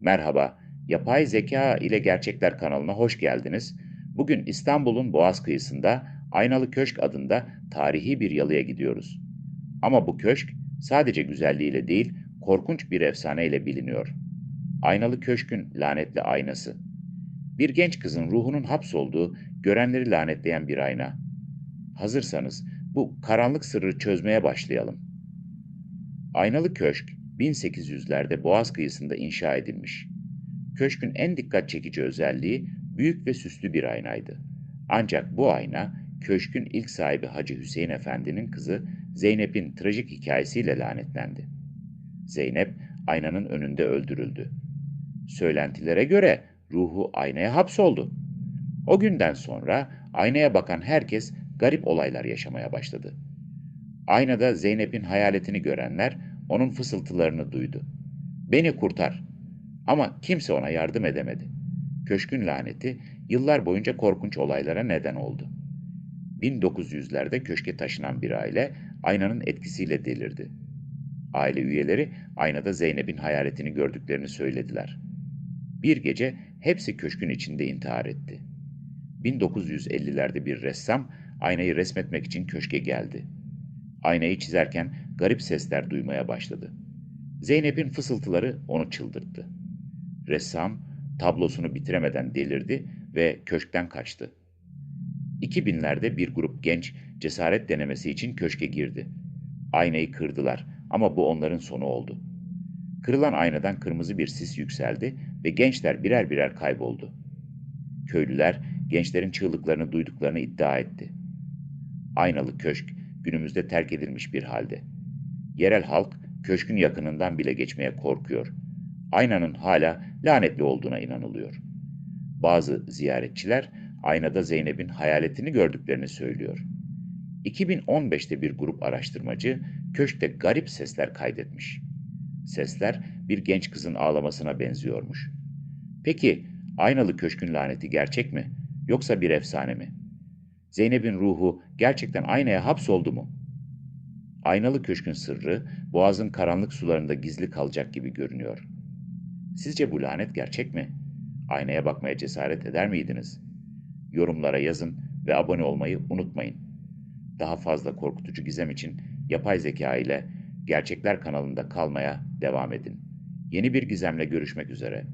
Merhaba, Yapay Zeka ile Gerçekler kanalına hoş geldiniz. Bugün İstanbul'un Boğaz kıyısında Aynalı Köşk adında tarihi bir yalıya gidiyoruz. Ama bu köşk sadece güzelliğiyle değil, korkunç bir efsaneyle biliniyor. Aynalı Köşk'ün lanetli aynası. Bir genç kızın ruhunun hapsolduğu, görenleri lanetleyen bir ayna. Hazırsanız bu karanlık sırrı çözmeye başlayalım. Aynalı Köşk 1800'lerde Boğaz kıyısında inşa edilmiş. Köşkün en dikkat çekici özelliği büyük ve süslü bir aynaydı. Ancak bu ayna köşkün ilk sahibi Hacı Hüseyin Efendi'nin kızı Zeynep'in trajik hikayesiyle lanetlendi. Zeynep aynanın önünde öldürüldü. Söylentilere göre ruhu aynaya hapsoldu. O günden sonra aynaya bakan herkes garip olaylar yaşamaya başladı. Aynada Zeynep'in hayaletini görenler onun fısıltılarını duydu. Beni kurtar. Ama kimse ona yardım edemedi. Köşkün laneti yıllar boyunca korkunç olaylara neden oldu. 1900'lerde köşke taşınan bir aile aynanın etkisiyle delirdi. Aile üyeleri aynada Zeynep'in hayaletini gördüklerini söylediler. Bir gece hepsi köşkün içinde intihar etti. 1950'lerde bir ressam aynayı resmetmek için köşke geldi. Aynayı çizerken garip sesler duymaya başladı. Zeynep'in fısıltıları onu çıldırttı. Ressam tablosunu bitiremeden delirdi ve köşkten kaçtı. 2000'lerde bir grup genç cesaret denemesi için köşke girdi. Aynayı kırdılar ama bu onların sonu oldu. Kırılan aynadan kırmızı bir sis yükseldi ve gençler birer birer kayboldu. Köylüler gençlerin çığlıklarını duyduklarını iddia etti. Aynalı köşk günümüzde terk edilmiş bir halde. Yerel halk köşkün yakınından bile geçmeye korkuyor. Aynanın hala lanetli olduğuna inanılıyor. Bazı ziyaretçiler aynada Zeynep'in hayaletini gördüklerini söylüyor. 2015'te bir grup araştırmacı köşkte garip sesler kaydetmiş. Sesler bir genç kızın ağlamasına benziyormuş. Peki aynalı köşkün laneti gerçek mi yoksa bir efsane mi? Zeynep'in ruhu gerçekten aynaya hapsoldu mu? Aynalı köşkün sırrı boğazın karanlık sularında gizli kalacak gibi görünüyor. Sizce bu lanet gerçek mi? Aynaya bakmaya cesaret eder miydiniz? Yorumlara yazın ve abone olmayı unutmayın. Daha fazla korkutucu gizem için yapay zeka ile Gerçekler kanalında kalmaya devam edin. Yeni bir gizemle görüşmek üzere.